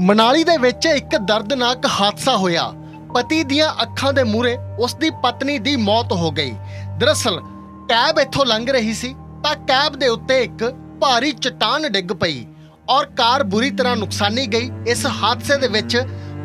ਮਨਾਲੀ ਦੇ ਵਿੱਚ ਇੱਕ ਦਰਦਨਾਕ ਹਾਦਸਾ ਹੋਇਆ। ਪਤੀ ਦੀਆਂ ਅੱਖਾਂ ਦੇ ਮੂਹਰੇ ਉਸ ਦੀ ਪਤਨੀ ਦੀ ਮੌਤ ਹੋ ਗਈ। ਦਰਅਸਲ, ਕੈਬ ਇੱਥੋਂ ਲੰਘ ਰਹੀ ਸੀ ਤਾਂ ਕੈਬ ਦੇ ਉੱਤੇ ਇੱਕ ਭਾਰੀ ਚਟਾਨ ਡਿੱਗ ਪਈ ਔਰ ਕਾਰ ਬੁਰੀ ਤਰ੍ਹਾਂ ਨੁਕਸਾਨੀ ਗਈ। ਇਸ ਹਾਦਸੇ ਦੇ ਵਿੱਚ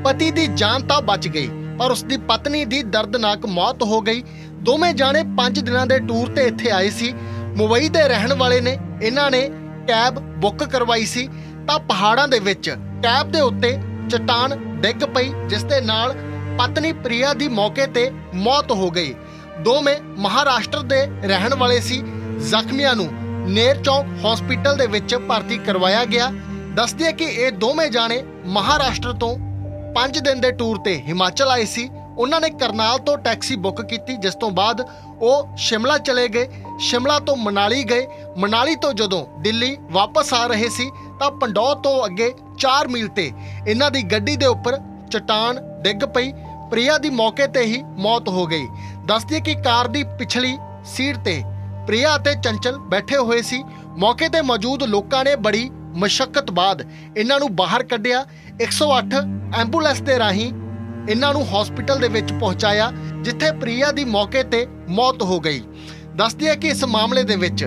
ਪਤੀ ਦੀ ਜਾਨ ਤਾਂ ਬਚ ਗਈ, ਪਰ ਉਸ ਦੀ ਪਤਨੀ ਦੀ ਦਰਦਨਾਕ ਮੌਤ ਹੋ ਗਈ। ਦੋਵੇਂ ਜਾਣੇ 5 ਦਿਨਾਂ ਦੇ ਟੂਰ ਤੇ ਇੱਥੇ ਆਏ ਸੀ। ਮੁੰਬਈ ਦੇ ਰਹਿਣ ਵਾਲੇ ਨੇ, ਇਹਨਾਂ ਨੇ ਕੈਬ ਬੁੱਕ ਕਰਵਾਈ ਸੀ ਤਾਂ ਪਹਾੜਾਂ ਦੇ ਵਿੱਚ ਕੈਬ ਦੇ ਉੱਤੇ ਚਟਾਨ ਡਿੱਗ ਪਈ ਜਿਸ ਦੇ ਨਾਲ ਪਤਨੀ ਪ੍ਰਿਆ ਦੀ ਮੌਕੇ ਤੇ ਮੌਤ ਹੋ ਗਈ। ਦੋਵੇਂ ਮਹਾਰਾਸ਼ਟਰ ਦੇ ਰਹਿਣ ਵਾਲੇ ਸੀ। ਜ਼ਖਮੀਆਂ ਨੂੰ ਨੇਰ ਚੌਕ ਹਸਪੀਟਲ ਦੇ ਵਿੱਚ ਭਰਤੀ ਕਰਵਾਇਆ ਗਿਆ। ਦੱਸਦੇ ਕਿ ਇਹ ਦੋਵੇਂ ਜਾਣੇ ਮਹਾਰਾਸ਼ਟਰ ਤੋਂ 5 ਦਿਨ ਦੇ ਟੂਰ ਤੇ ਹਿਮਾਚਲ ਆਏ ਸੀ। ਉਹਨਾਂ ਨੇ ਕਰਨਾਲ ਤੋਂ ਟੈਕਸੀ ਬੁੱਕ ਕੀਤੀ, ਜਿਸ ਤੋਂ ਬਾਅਦ ਉਹ ਸ਼ਿਮਲਾ ਚਲੇ ਗਏ। ਸ਼ਿਮਲਾ ਤੋਂ ਮਨਾਲੀ ਗਏ। ਮਨਾਲੀ ਤੋਂ ਜਦੋਂ ਦਿੱਲੀ ਵਾਪਸ ਆ ਰਹੇ ਸੀ, ਤਾਂ ਪੰਡੌਰ ਤੋਂ ਅੱਗੇ 4 ਮੀਲ ਤੇ ਇਹਨਾਂ ਦੀ ਗੱਡੀ ਦੇ ਉੱਪਰ ਚਟਾਨ ਡਿੱਗ ਪਈ। ਪ੍ਰਿਆ ਦੀ ਮੌਕੇ ਤੇ ਹੀ ਮੌਤ ਹੋ ਗਈ। ਦੱਸਦੀ ਕਿ ਕਾਰ ਦੀ ਪਿਛਲੀ ਸੀਟ ਤੇ ਪ੍ਰਿਆ ਅਤੇ ਚੰਚਲ ਬੈਠੇ ਹੋਏ ਸੀ। ਮੌਕੇ ਤੇ ਮੌਜੂਦ ਲੋਕਾਂ ਨੇ ਬੜੀ ਮਸ਼ੱਕਤ ਬਾਅਦ ਇਹਨਾਂ ਨੂੰ ਬਾਹਰ ਕੱਢਿਆ। 108 ਐਂਬੂਲੈਂਸ ਦੇ ਰਾਹੀਂ ਇਹਨਾਂ ਨੂੰ ਹਸਪੀਟਲ ਦੇ ਵਿੱਚ ਪਹੁੰਚਾਇਆ, ਜਿੱਥੇ ਪ੍ਰਿਆ ਦੀ ਮੌਕੇ ਤੇ ਮੌਤ ਹੋ ਗਈ। ਦੱਸਦੀ ਹੈ ਕਿ ਇਸ ਮਾਮਲੇ ਦੇ ਵਿੱਚ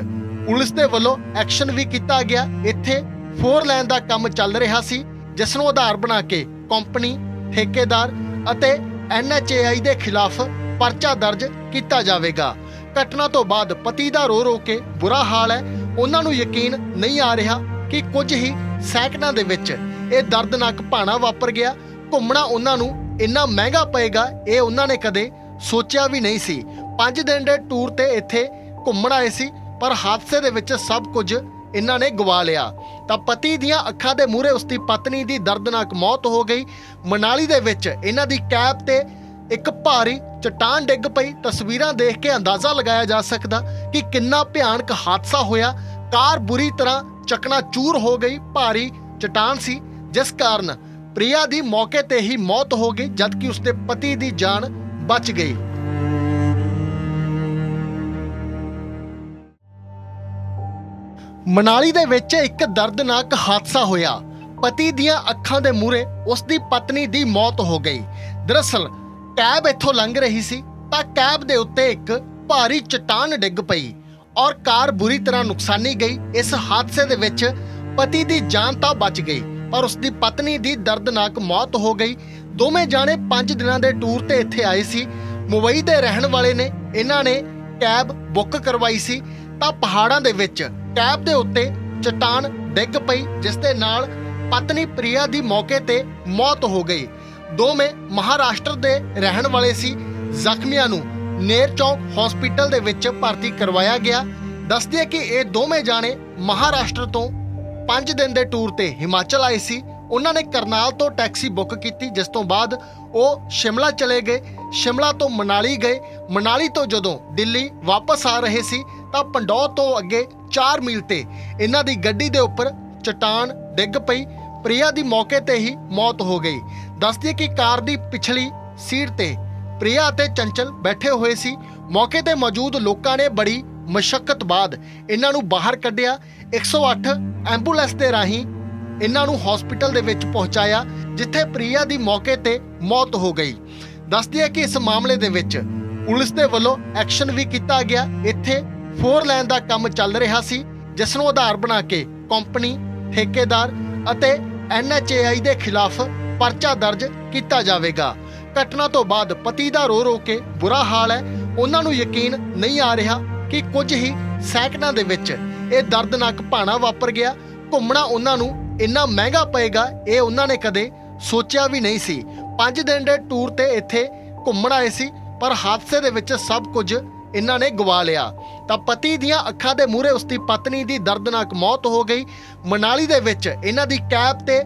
ਪੁਲਿਸ ਦੇ ਵੱਲੋਂ ਐਕਸ਼ਨ ਵੀ ਕੀਤਾ ਗਿਆ। ਇੱਥੇ ਫੋਰ ਲਾਈਨ ਦਾ ਕੰਮ ਚੱਲ ਰਿਹਾ ਸੀ, ਜਿਸ ਨੂੰ ਆਧਾਰ ਬਣਾ ਕੇ ਕੰਪਨੀ, ਠੇਕੇਦਾਰ ਅਤੇ ਐਨਐਚਏਆਈ ਦੇ ਖਿਲਾਫ ਪਰਚਾ ਦਰਜ ਕੀਤਾ ਜਾਵੇਗਾ। ਘਟਨਾ ਤੋਂ ਬਾਅਦ ਪਤੀ ਦਾ ਰੋ ਰੋ ਕੇ ਬੁਰਾ ਹਾਲ ਹੈ। ਉਹਨਾਂ ਨੂੰ ਯਕੀਨ ਨਹੀਂ ਆ ਰਿਹਾ ਕਿ ਕੁਝ ਹੀ ਸੈਕਿੰਡਾਂ ਦੇ ਵਿੱਚ ਇਹ ਦਰਦਨਾਕ ਭਾਣਾ ਵਾਪਰ ਗਿਆ। ਘੁੰਮਣਾ ਉਹਨਾਂ ਨੂੰ ਇੰਨਾ ਮਹਿੰਗਾ ਪਏਗਾ, ਇਹ ਉਹਨਾਂ ਨੇ ਕਦੇ ਸੋਚਿਆ ਵੀ ਨਹੀਂ ਸੀ। 5 ਦਿਨ ਦੇ ਟੂਰ ਤੇ ਇੱਥੇ ਘੁੰਮਣ ਆਏ ਸੀ, ਪਰ ਹਾਦਸੇ ਦੇ ਵਿੱਚ ਸਭ ਕੁਝ ਇਹਨਾਂ ਨੇ ਗਵਾ ਲਿਆ। ਤਾਂ ਪਤੀ ਦੀਆਂ ਅੱਖਾਂ ਦੇ ਮੂਹਰੇ ਉਸ ਦੀ ਪਤਨੀ ਦੀ ਦਰਦਨਾਕ ਮੌਤ ਹੋ ਗਈ। ਮਨਾਲੀ ਦੇ ਵਿੱਚ ਇਹਨਾਂ ਦੀ ਕੈਬ ਤੇ ਇੱਕ ਭਾਰੀ ਚਟਾਨ ਡਿੱਗ ਪਈ। ਤਸਵੀਰਾਂ ਦੇਖ ਕੇ ਅੰਦਾਜ਼ਾ ਲਗਾਇਆ ਜਾ ਸਕਦਾ ਕਿ ਕਿੰਨਾ ਭਿਆਨਕ ਹਾਦਸਾ ਹੋਇਆ। ਕਾਰ ਬੁਰੀ ਤਰ੍ਹਾਂ ਚਕਨਾਚੂਰ ਹੋ ਗਈ। ਭਾਰੀ ਚਟਾਨ ਸੀ, ਜਿਸ ਕਾਰਨ ਪ੍ਰਿਆ ਦੀ ਮੌਕੇ ਤੇ ਹੀ ਮੌਤ ਹੋ ਗਈ, ਜਦਕਿ ਉਸਦੇ ਪਤੀ ਦੀ ਜਾਨ ਬਚ ਗਈ। ਮਨਾਲੀ ਦੇ ਵਿੱਚ ਇੱਕ ਦਰਦਨਾਕ ਹਾਦਸਾ ਹੋਇਆ। ਪਤੀ ਦੀਆਂ ਅੱਖਾਂ ਦੇ ਮੂਹਰੇ ਉਸ ਦੀ ਪਤਨੀ ਦੀ ਮੌਤ ਹੋ ਗਈ। ਦਰਅਸਲ, ਕੈਬ ਇੱਥੋਂ ਲੰਘ ਰਹੀ ਸੀ ਤਾਂ ਕੈਬ ਦੇ ਉੱਤੇ ਇੱਕ ਭਾਰੀ ਚਟਾਨ ਡਿੱਗ ਪਈ ਔਰ ਕਾਰ ਬੁਰੀ ਤਰ੍ਹਾਂ ਨੁਕਸਾਨੀ ਗਈ। ਇਸ ਹਾਦਸੇ ਦੇ ਵਿੱਚ ਪਤੀ ਦੀ ਜਾਨ ਤਾਂ ਬਚ ਗਈ, ਪਰ ਉਸ ਦੀ ਪਤਨੀ ਦੀ ਦਰਦਨਾਕ ਮੌਤ ਹੋ ਗਈ। ਦੋਵੇਂ ਜਾਣੇ 5 ਦਿਨਾਂ ਦੇ ਟੂਰ ਤੇ ਇੱਥੇ ਆਏ ਸੀ। ਮੁੰਬਈ ਦੇ ਰਹਿਣ ਵਾਲੇ ਨੇ, ਇਹਨਾਂ ਨੇ ਕੈਬ ਬੁੱਕ ਕਰਵਾਈ ਸੀ ਤਾਂ ਪਹਾੜਾਂ ਦੇ ਵਿੱਚ ਕੈਬ ਦੇ ਉੱਤੇ ਚਟਾਨ ਡਿੱਗ ਪਈ ਜਿਸ ਦੇ ਨਾਲ ਪਤਨੀ ਪ੍ਰਿਆ ਦੀ ਮੌਕੇ ਤੇ ਮੌਤ ਹੋ ਗਈ। ਦੋਵੇਂ ਮਹਾਰਾਸ਼ਟਰ ਦੇ ਰਹਿਣ ਵਾਲੇ ਸੀ। ਜ਼ਖਮੀਆਂ ਨੂੰ ਨੇਰ ਚੌਕ ਹਸਪੀਟਲ ਦੇ ਵਿੱਚ ਭਰਤੀ ਕਰਵਾਇਆ ਗਿਆ। ਦੱਸਦੇ ਕਿ ਇਹ ਦੋਵੇਂ ਜਾਣੇ ਮਹਾਰਾਸ਼ਟਰ ਤੋਂ 5 ਦਿਨ ਦੇ ਟੂਰ ਤੇ ਹਿਮਾਚਲ ਆਏ ਸੀ। ਉਹਨਾਂ ਨੇ ਕਰਨਾਲ ਤੋਂ ਟੈਕਸੀ ਬੁੱਕ ਕੀਤੀ, ਜਿਸ ਤੋਂ ਬਾਅਦ ਉਹ ਸ਼ਿਮਲਾ ਚਲੇ ਗਏ। ਸ਼ਿਮਲਾ ਤੋਂ ਮਨਾਲੀ ਗਏ। ਮਨਾਲੀ ਤੋਂ ਜਦੋਂ ਦਿੱਲੀ ਵਾਪਸ ਆ ਰਹੇ ਸੀ ਤਾਂ ਪੰਡੌਰ ਤੋਂ ਅੱਗੇ 4 ਮੀਲ ਤੇ ਇਹਨਾਂ ਦੀ ਗੱਡੀ ਦੇ ਉੱਪਰ ਚਟਾਨ ਡਿੱਗ ਪਈ। ਪ੍ਰਿਆ ਦੀ ਮੌਕੇ ਤੇ ਹੀ ਮੌਤ ਹੋ ਗਈ। ਦੱਸਦੀ ਕਿ ਕਾਰ ਦੀ ਪਿਛਲੀ ਸੀਟ ਤੇ ਪ੍ਰਿਆ ਅਤੇ ਚੰਚਲ ਬੈਠੇ ਹੋਏ ਸੀ। ਮੌਕੇ ਤੇ ਮੌਜੂਦ ਲੋਕਾਂ ਨੇ ਬੜੀ ਮਸ਼ੱਕਤ ਬਾਅਦ ਇਹਨਾਂ ਨੂੰ ਬਾਹਰ ਕੱਢਿਆ। 108 ਐਂਬੂਲੈਂਸ ਦੇ ਰਾਹੀਂ ਇਹਨਾਂ ਨੂੰ ਹਸਪੀਟਲ ਦੇ ਵਿੱਚ ਪਹੁੰਚਾਇਆ, ਜਿੱਥੇ ਪ੍ਰਿਆ ਦੀ ਮੌਕੇ ਤੇ ਮੌਤ ਹੋ ਗਈ। ਦੱਸਦੀ ਹੈ ਕਿ ਇਸ ਮਾਮਲੇ ਦੇ ਵਿੱਚ ਪੁਲਿਸ ਦੇ ਵੱਲੋਂ ਐਕਸ਼ਨ ਵੀ ਕੀਤਾ ਗਿਆ। ਇੱਥੇ ਫੋਰ ਲਾਈਨ ਦਾ ਕੰਮ ਚੱਲ ਰਿਹਾ ਸੀ, ਜਿਸ ਨੂੰ ਆਧਾਰ ਬਣਾ ਕੇ ਕੰਪਨੀ, ਠੇਕੇਦਾਰ ਅਤੇ ਐਨਐਚਏਆਈ ਦੇ ਖਿਲਾਫ ਪਰਚਾ ਦਰਜ ਕੀਤਾ ਜਾਵੇਗਾ। ਘਟਨਾ ਤੋਂ ਬਾਅਦ ਪਤੀ ਦਾ ਰੋ ਰੋ ਕੇ ਬੁਰਾ ਹਾਲ ਹੈ। ਉਹਨਾਂ ਨੂੰ ਯਕੀਨ ਨਹੀਂ ਆ ਰਿਹਾ ਕਿ ਕੁਝ ਹੀ ਸੈਕਿੰਡਾਂ ਦੇ ਵਿੱਚ ਇਹ ਦਰਦਨਾਕ ਭਾਣਾ ਵਾਪਰ ਗਿਆ। ਘੁੰਮਣਾ ਉਹਨਾਂ ਨੂੰ ਇੰਨਾ ਮਹਿੰਗਾ ਪਏਗਾ, ਇਹ ਉਹਨਾਂ ਨੇ ਕਦੇ ਸੋਚਿਆ ਵੀ ਨਹੀਂ ਸੀ। 5 ਦਿਨ ਦੇ ਟੂਰ ਤੇ ਇੱਥੇ ਘੁੰਮਣ ਆਏ ਸੀ, ਪਰ ਹਾਦਸੇ ਦੇ ਵਿੱਚ ਸਭ ਕੁਝ ਇਹਨਾਂ ਨੇ ਗਵਾ ਲਿਆ। ਤਾਂ ਪਤੀ ਦੀਆਂ ਅੱਖਾਂ ਦੇ ਮੂਹਰੇ ਉਸ ਦੀ ਪਤਨੀ ਦੀ ਦਰਦਨਾਕ ਮੌਤ ਹੋ ਗਈ। ਮਨਾਲੀ ਦੇ ਵਿੱਚ ਇਹਨਾਂ ਦੀ ਕੈਬ ਤੇ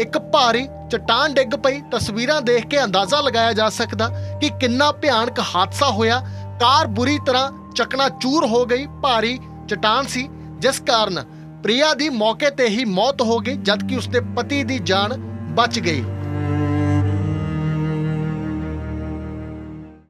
ਇੱਕ ਭਾਰੀ ਚਟਾਨ ਡਿੱਗ ਪਈ। ਤਸਵੀਰਾਂ ਦੇਖ ਕੇ ਅੰਦਾਜ਼ਾ ਲਗਾਇਆ ਜਾ ਸਕਦਾ ਕਿ ਕਿੰਨਾ ਭਿਆਨਕ ਹਾਦਸਾ ਹੋਇਆ। ਕਾਰ ਬੁਰੀ ਤਰ੍ਹਾਂ ਚਕਨਾਚੂਰ ਹੋ ਗਈ। ਭਾਰੀ ਚਟਾਨ ਸੀ, ਜਿਸ ਕਾਰਨ ਪ੍ਰਿਆ ਦੀ ਮੌਕੇ ਤੇ ਹੀ ਮੌਤ ਹੋ ਗਈ, ਜਦਕਿ ਉਸਦੇ ਪਤੀ ਦੀ ਜਾਨ ਬਚ ਗਈ।